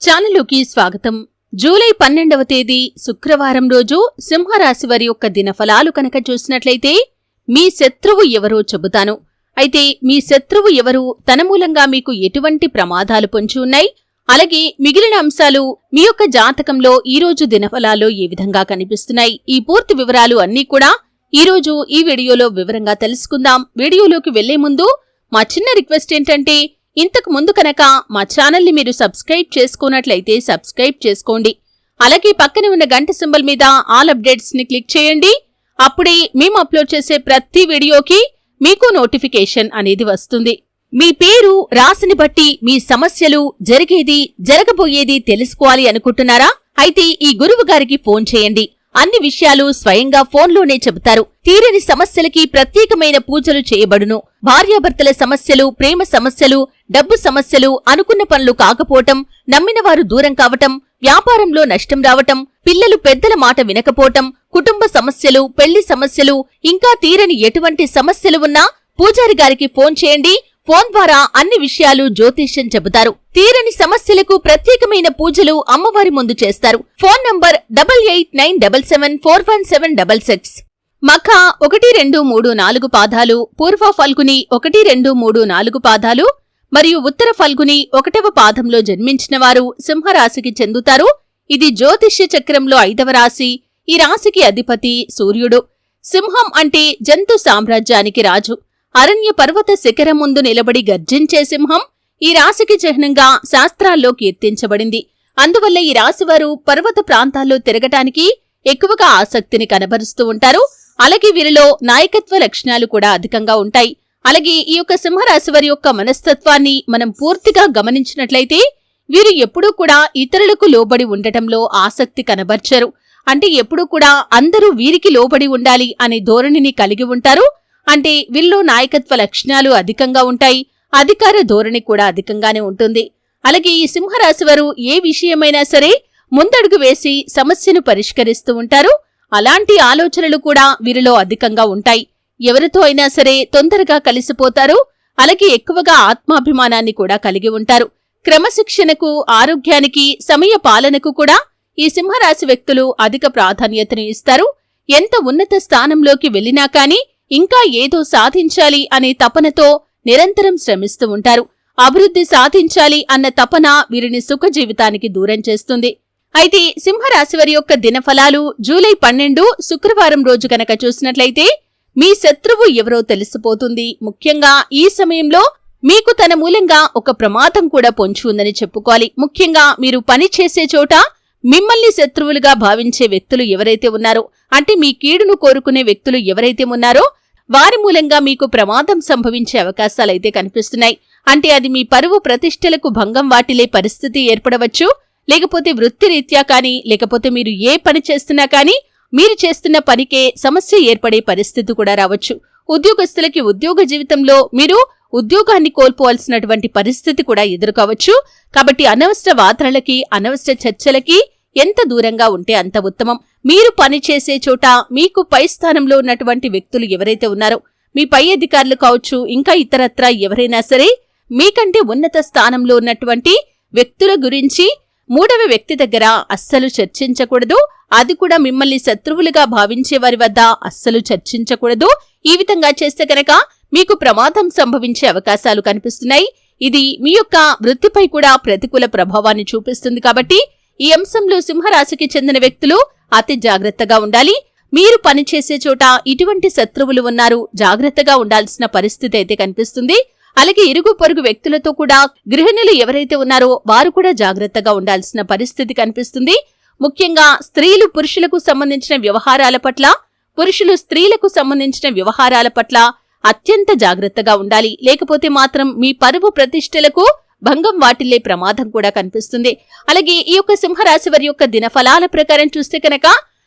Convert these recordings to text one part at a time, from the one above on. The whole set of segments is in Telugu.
ఛానలుకి స్వాగతం. జూలై పన్నెండవ తేదీ శుక్రవారం రోజు సింహరాశి వారి యొక్క దినఫలాలు కనుక చూసినట్లయితే మీ శత్రువు ఎవరో చెబుతాను. అయితే మీ శత్రువు ఎవరు? తన మూలంగా మీకు ఎటువంటి ప్రమాదాలు పొంచి ఉన్నాయి? అలాగే మిగిలిన అంశాలు మీ యొక్క జాతకంలో ఈ రోజు దినఫలాల్లో ఏ విధంగా కనిపిస్తున్నాయి? ఈ పూర్తి వివరాలు అన్నీ కూడా ఈరోజు ఈ వీడియోలో వివరంగా తెలుసుకుందాం. వీడియోలోకి వెళ్ళే ముందు మా చిన్న రిక్వెస్ట్ ఏంటంటే ఇంతకు ముందు కనుక మా ఛానల్ని మీరు సబ్స్క్రైబ్ చేసుకున్నట్లయితే సబ్స్క్రైబ్ చేసుకోండి. అలాగే పక్కన ఉన్న గంట సింబల్ మీద ఆల్ అప్డేట్స్ని క్లిక్ చేయండి. అప్పుడే మేము అప్లోడ్ చేసే ప్రతి వీడియోకి మీకు నోటిఫికేషన్ అనేది వస్తుంది. మీ పేరు రాసిని బట్టి మీ సమస్యలు జరిగేది జరగబోయేది తెలుసుకోవాలి అనుకుంటున్నారా? అయితే ఈ గురువు గారికి ఫోన్ చేయండి. అన్ని విషయాలు స్వయంగా ఫోన్లోనే చెబుతారు. తీరని సమస్యలకి ప్రత్యేకమైన పూజలు చేయబడును. భార్యాభర్తల సమస్యలు ప్రేమ సమస్యలు డబ్బు సమస్యలు అనుకున్న పనులు కాకపోవటం నమ్మిన వారు దూరం కావటం వ్యాపారంలో నష్టం రావటం పిల్లలు పెద్దల మాట వినకపోవటం కుటుంబ సమస్యలు పెళ్ళి సమస్యలు ఇంకా తీరని ఎటువంటి సమస్యలు ఉన్నా పూజారి గారికి ఫోన్ చేయండి. ఫోన్ ద్వారా అన్ని విషయాలు జ్యోతిష్యం చెబుతారు. తీరని సమస్యలకు ప్రత్యేకమైన పూజలు అమ్మవారి ముందు చేస్తారు. Phone number double eight nine double seven four one seven double six మఖ ఒకటి రెండు మూడు నాలుగు పాదాలు పూర్వ ఫల్గుని ఒకటి రెండు మూడు నాలుగు పాదాలు మరియు ఉత్తర ఫల్గుని ఒకటవ పాదంలో జన్మించిన వారు సింహరాశికి చెందుతారు. ఇది జ్యోతిష్య చక్రంలో ఐదవ రాశి. ఈ రాశికి అధిపతి సూర్యుడు. సింహం అంటే జంతు సామ్రాజ్యానికి రాజు. అరణ్య పర్వత శిఖరం ముందు నిలబడి గర్జించే సింహం. ఈ రాశికి చిహ్నంగా శాస్త్రాల్లో కీర్తించబడింది. అందువల్ల ఈ రాశివారు పర్వత ప్రాంతాల్లో తిరగటానికి ఎక్కువగా ఆసక్తిని కనబరుస్తూ ఉంటారు. అలాగే వీరిలో నాయకత్వ లక్షణాలు కూడా అధికంగా ఉంటాయి. అలాగే ఈ యొక్క సింహరాశి వారి యొక్క మనస్తత్వాన్ని మనం పూర్తిగా గమనించినట్లయితే వీరు ఎప్పుడూ కూడా ఇతరులకు లోబడి ఉండటంలో ఆసక్తి కనబర్చరు. అంటే ఎప్పుడూ కూడా అందరూ వీరికి లోబడి ఉండాలి అనే ధోరణిని కలిగి ఉంటారు. అంటే వీళ్ళు నాయకత్వ లక్షణాలు అధికంగా ఉంటాయి. అధికార ధోరణి కూడా అధికంగానే ఉంటుంది. అలాగే ఈ సింహరాశి వారు ఏ విషయమైనా సరే ముందడుగు వేసి సమస్యను పరిష్కరిస్తూ ఉంటారు. అలాంటి ఆలోచనలు కూడా వీరిలో అధికంగా ఉంటాయి. ఎవరితో అయినా సరే తొందరగా కలిసిపోతారు. అలాగే ఎక్కువగా ఆత్మాభిమానాన్ని కూడా కలిగి ఉంటారు. క్రమశిక్షణకు ఆరోగ్యానికి సమయ పాలనకు కూడా ఈ సింహరాశి వ్యక్తులు అధిక ప్రాధాన్యతను ఇస్తారు. ఎంత ఉన్నత స్థానంలోకి వెళ్ళినా కాని ఇంకా ఏదో సాధించాలి అనే తపనతో నిరంతరం శ్రమిస్తూ ఉంటారు. అభివృద్ధి సాధించాలి అన్న తపన వీరిని సుఖ జీవితానికి దూరం చేస్తుంది. అయితే సింహరాశి వారి యొక్క దినఫలాలు జూలై పన్నెండు శుక్రవారం రోజు గనక చూసినట్లయితే మీ శత్రువు ఎవరో తెలిసిపోతుంది. ముఖ్యంగా ఈ సమయంలో మీకు తన మూలంగా ఒక ప్రమాదం కూడా పొంచి ఉందని చెప్పుకోవాలి. ముఖ్యంగా మీరు పని చేసే చోట మిమ్మల్ని శత్రువులుగా భావించే వ్యక్తులు ఎవరైతే ఉన్నారో అంటే మీ కీడును కోరుకునే వ్యక్తులు ఎవరైతే ఉన్నారో వారి మూలంగా మీకు ప్రమాదం సంభవించే అవకాశాలైతే కనిపిస్తున్నాయి. అంటే అది మీ పరువు ప్రతిష్టలకు భంగం వాటిలే పరిస్థితి ఏర్పడవచ్చు. లేకపోతే వృత్తిరీత్యా కానీ లేకపోతే మీరు ఏ పని చేస్తున్నా కానీ మీరు చేస్తున్న పనికే సమస్య ఏర్పడే పరిస్థితి కూడా రావచ్చు. ఉద్యోగస్తులకి ఉద్యోగ జీవితంలో మీరు ఉద్యోగాన్ని కోల్పోవాల్సినటువంటి పరిస్థితి కూడా ఎదుర్కోవచ్చు. కాబట్టి అనవసర వాదనలకి అనవసర చర్చలకి ఎంత దూరంగా ఉంటే అంత ఉత్తమం. మీరు పనిచేసే చోట మీకు పై స్థానంలో ఉన్నటువంటి వ్యక్తులు ఎవరైతే ఉన్నారో మీ పై అధికారులు కావచ్చు ఇంకా ఇతరత్రా ఎవరైనా సరే మీకంటే ఉన్నత స్థానంలో ఉన్నటువంటి వ్యక్తుల గురించి మూడవ వ్యక్తి దగ్గర అస్సలు చర్చించకూడదు. అది కూడా మిమ్మల్ని శత్రువులుగా భావించే వారి వద్ద అస్సలు చర్చించకూడదు. ఈ విధంగా చేస్తే కనుక మీకు ప్రమాదం సంభవించే అవకాశాలు కనిపిస్తున్నాయి. ఇది మీ యొక్క వృత్తిపై కూడా ప్రతికూల ప్రభావాన్ని చూపిస్తుంది కాబట్టి ఈ అంశంలో సింహరాశికి చెందిన వ్యక్తులు అతి జాగ్రత్తగా ఉండాలి. మీరు పనిచేసే చోట ఇటువంటి శత్రువులు ఉన్నారు జాగ్రత్తగా ఉండాల్సిన పరిస్థితి అయితే కనిపిస్తుంది. అలాగే ఇరుగు పొరుగు వ్యక్తులతో కూడా గృహిణులు ఎవరైతే ఉన్నారో వారు కూడా జాగ్రత్తగా ఉండాల్సిన పరిస్థితి కనిపిస్తుంది. ముఖ్యంగా స్త్రీలు పురుషులకు సంబంధించిన వ్యవహారాల పట్ల పురుషులు స్త్రీలకు సంబంధించిన వ్యవహారాల పట్ల అత్యంత జాగ్రత్తగా ఉండాలి. లేకపోతే మాత్రం మీ పరువు ప్రతిష్టలకు భంగం వాటిల్లే ప్రమాదం కూడా కనిపిస్తుంది. అలాగే ఈ యొక్క సింహరాశి వారి యొక్క దినఫలాల ప్రకారం చూస్తే కనుక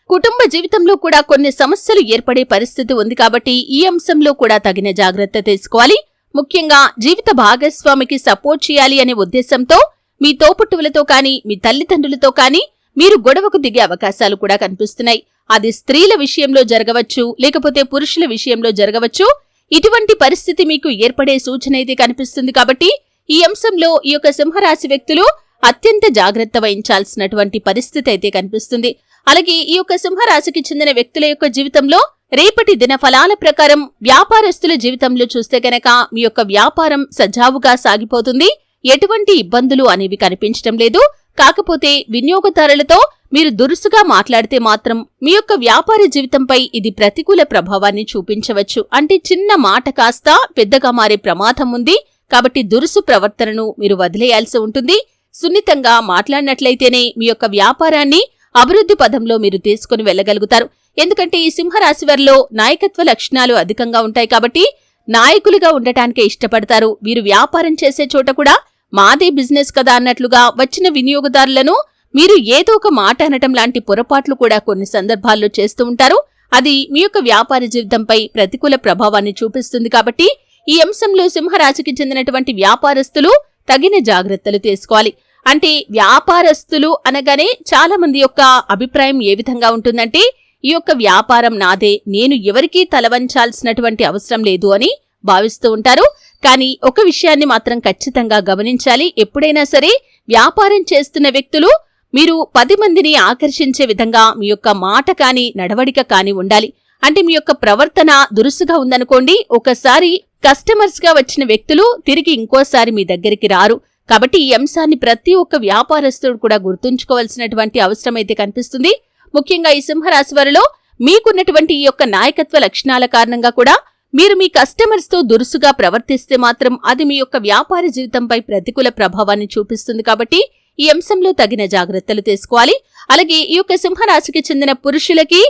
కుటుంబ జీవితంలో కూడా కొన్ని సమస్యలు ఏర్పడే పరిస్థితి ఉంది కాబట్టి ఈ అంశంలో కూడా తగిన జాగ్రత్త తీసుకోవాలి. ముఖ్యంగా జీవిత భాగస్వామికి సపోర్ట్ చేయాలి అనే ఉద్దేశంతో మీ తోపుట్టువులతో కానీ మీ తల్లిదండ్రులతో కానీ మీరు గొడవకు దిగే అవకాశాలు కూడా కనిపిస్తున్నాయి. అది స్త్రీల విషయంలో జరగవచ్చు లేకపోతే పురుషుల విషయంలో జరగవచ్చు. ఇటువంటి పరిస్థితి మీకు ఏర్పడే సూచన అయితే కనిపిస్తుంది కాబట్టి ఈ అంశంలో ఈ యొక్క సింహరాశి వ్యక్తులు అత్యంత జాగ్రత్త వహించాల్సినటువంటి పరిస్థితి అయితే కనిపిస్తుంది. అలాగే ఈ యొక్క సింహరాశికి చెందిన వ్యక్తుల యొక్క జీవితంలో రేపటి దిన ఫలాల ప్రకారం వ్యాపారస్తుల జీవితంలో చూస్తే గనక మీ యొక్క వ్యాపారం సజావుగా సాగిపోతుంది. ఎటువంటి ఇబ్బందులు అనేవి కనిపించడం లేదు. కాకపోతే వినియోగదారులతో మీరు దురుసుగా మాట్లాడితే మాత్రం మీ యొక్క వ్యాపార జీవితంపై ఇది ప్రతికూల ప్రభావాన్ని చూపించవచ్చు. అంటే చిన్న మాట కాస్త పెద్దగా మారే ప్రమాదం ఉంది. కాబట్టి దురుసు ప్రవర్తనను మీరు వదిలేయాల్సి ఉంటుంది. సున్నితంగా మాట్లాడినట్లయితేనే మీ యొక్క వ్యాపారాన్ని అభివృద్ధి పదంలో మీరు తీసుకుని వెళ్ళగలుగుతారు. ఎందుకంటే ఈ సింహరాశి వారిలో నాయకత్వ లక్షణాలు అధికంగా ఉంటాయి కాబట్టి నాయకులుగా ఉండటానికే ఇష్టపడతారు. వీరు వ్యాపారం చేసే చోట కూడా మాదే బిజినెస్ కదా అన్నట్లుగా వచ్చిన వినియోగదారులను మీరు ఏదో ఒక మాట అనటం లాంటి పొరపాట్లు కూడా కొన్ని సందర్భాల్లో చేస్తూ ఉంటారు. అది మీ యొక్క వ్యాపార జీవితంపై ప్రతికూల ప్రభావాన్ని చూపిస్తుంది కాబట్టి ఈ అంశంలో సింహరాశికి చెందినటువంటి వ్యాపారస్తులు తగిన జాగ్రత్తలు తీసుకోవాలి. అంటే వ్యాపారస్తులు అనగానే చాలా మంది యొక్క అభిప్రాయం ఏ విధంగా ఉంటుందంటే ఈ యొక్క వ్యాపారం నాదే నేను ఎవరికీ తలవంచాల్సినటువంటి అవసరం లేదు అని భావిస్తూ ఉంటారు. కానీ ఒక విషయాన్ని మాత్రం ఖచ్చితంగా గమనించాలి. ఎప్పుడైనా సరే వ్యాపారం చేస్తున్న వ్యక్తులు మీరు పది మందిని ఆకర్షించే విధంగా మీ యొక్క మాట కానీ నడవడిక కానీ ఉండాలి. అంటే మీ యొక్క ప్రవర్తన దురుసుగా ఉందనుకోండి ఒకసారి కస్టమర్స్గా వచ్చిన వ్యక్తులు తిరిగి ఇంకోసారి మీ దగ్గరికి రారు. కాబట్టి ఈ అంశాన్ని ప్రతి ఒక్క వ్యాపారస్తుడు కూడా గుర్తుంచుకోవాల్సినటువంటి అవసరం అయితే కనిపిస్తుంది. ముఖ్యంగా ఈ సింహరాశి వారిలో మీకున్నటువంటి ఈ యొక్క నాయకత్వ లక్షణాల కారణంగా కూడా మీరు మీ కస్టమర్స్తో దురుసుగా ప్రవర్తిస్తే మాత్రం అది మీ యొక్క వ్యాపార జీవితంపై ప్రతికూల ప్రభావాన్ని చూపిస్తుంది కాబట్టి ఈ అంశంలో తగిన జాగ్రత్తలు తీసుకోవాలి. అలాగే ఈ యొక్క సింహరాశికి చెందిన పురుషులకి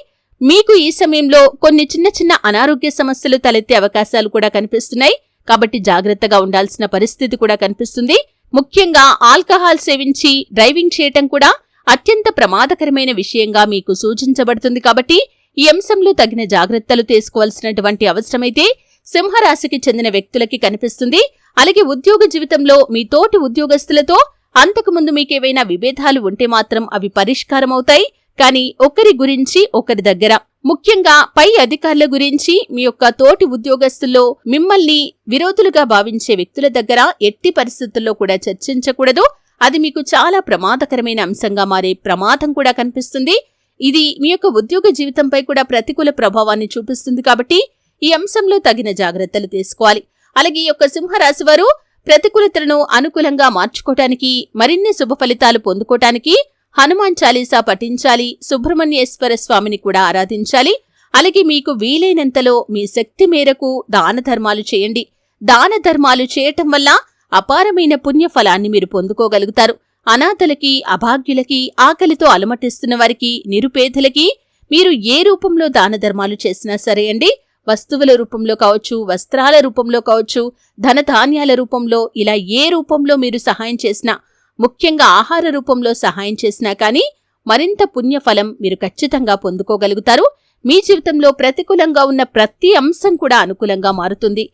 మీకు ఈ సమయంలో కొన్ని చిన్న చిన్న అనారోగ్య సమస్యలు తలెత్తే అవకాశాలు కూడా కనిపిస్తున్నాయి. కాబట్టి జాగ్రత్తగా ఉండాల్సిన పరిస్థితి కూడా కనిపిస్తుంది. ముఖ్యంగా ఆల్కహాల్ సేవించి డ్రైవింగ్ చేయటం కూడా అత్యంత ప్రమాదకరమైన విషయంగా మీకు సూచించబడుతుంది కాబట్టి ఈ అంశంలో తగిన జాగ్రత్తలు తీసుకోవాల్సినటువంటి అవసరమైతే సింహరాశికి చెందిన వ్యక్తులకి కనిపిస్తుంది. అలాగే ఉద్యోగ జీవితంలో మీ తోటి ఉద్యోగస్తులతో అంతకుముందు మీకేవైనా విభేదాలు ఉంటే మాత్రం అవి పరిష్కారమవుతాయి. కానీ ఒకరి గురించి ఒకరి దగ్గర. ముఖ్యంగా పై అధికారుల గురించి మీ యొక్క తోటి ఉద్యోగస్తుల్లో మిమ్మల్ని విరోధులుగా భావించే వ్యక్తుల దగ్గర ఎట్టి పరిస్థితుల్లో కూడా చర్చించకూడదు. అది మీకు చాలా ప్రమాదకరమైన అంశంగా మారే ప్రమాదం కూడా కనిపిస్తుంది. ఇది మీ యొక్క ఉద్యోగ జీవితంపై కూడా ప్రతికూల ప్రభావాన్ని చూపిస్తుంది కాబట్టి ఈ అంశంలో తగిన జాగ్రత్తలు తీసుకోవాలి. అలాగే ఈ యొక్క సింహరాశి వారు ప్రతికూలతలను అనుకూలంగా మార్చుకోవటానికి మరిన్ని శుభ ఫలితాలు పొందుకోవటానికి హనుమాన్ చాలీసా పఠించాలి సుబ్రహ్మణ్యేశ్వర స్వామిని కూడా ఆరాధించాలి. అలాగే మీకు వీలైనంతలో మీ శక్తి మేరకు దాన ధర్మాలు చేయండి. దాన ధర్మాలు చేయటం వల్ల అపారమైన పుణ్య ఫలాన్ని మీరు పొందుకోగలుగుతారు. అనాథలకి అభాగ్యులకి ఆకలితో అలమటిస్తున్న వారికి నిరుపేదలకి మీరు ఏ రూపంలో దాన ధర్మాలు చేసినా సరే అండి వస్తువుల రూపంలో కావచ్చు వస్త్రాల రూపంలో కావచ్చు ధనధాన్యాల రూపంలో ఇలా ఏ రూపంలో మీరు సహాయం చేసినా ముఖ్యంగా ఆహార రూపంలో సహాయం చేసినా కానీ మరింత పుణ్యఫలం మీరు ఖచ్చితంగా పొందుకోగలుగుతారు. మీ జీవితంలో ప్రతికూలంగా ఉన్న ప్రతి అంశం కూడా అనుకూలంగా మారుతుంది.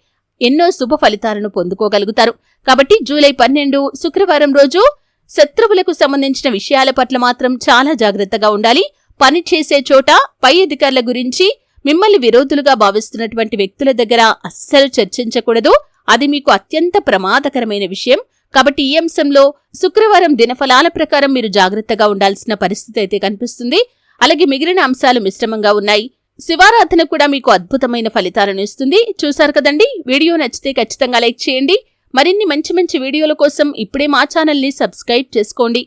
ఎన్నో శుభ ఫలితాలను పొందుకోగలుగుతారు. కాబట్టి జూలై పన్నెండు శుక్రవారం రోజు శత్రువులకు సంబంధించిన విషయాల పట్ల మాత్రం చాలా జాగ్రత్తగా ఉండాలి. పని చేసే చోట పై అధికారుల గురించి మిమ్మల్ని విరోధులుగా భావిస్తున్నటువంటి వ్యక్తుల దగ్గర అస్సలు చర్చించకూడదు. అది మీకు అత్యంత ప్రమాదకరమైన విషయం. కాబట్టి ఈ అంశంలో శుక్రవారం దినఫలాల ప్రకారం మీరు జాగ్రత్తగా ఉండాల్సిన పరిస్థితి అయితే కనిపిస్తుంది. అలాగే మిగిలిన అంశాలు మిశ్రమంగా ఉన్నాయి. శివారాధన కూడా మీకు అద్భుతమైన ఫలితాలను ఇస్తుంది. చూశారు కదండి? వీడియో నచ్చితే ఖచ్చితంగా లైక్ చేయండి. మరిన్ని మంచి మంచి వీడియోల కోసం ఇప్పుడే మా ఛానల్ని సబ్స్క్రైబ్ చేసుకోండి.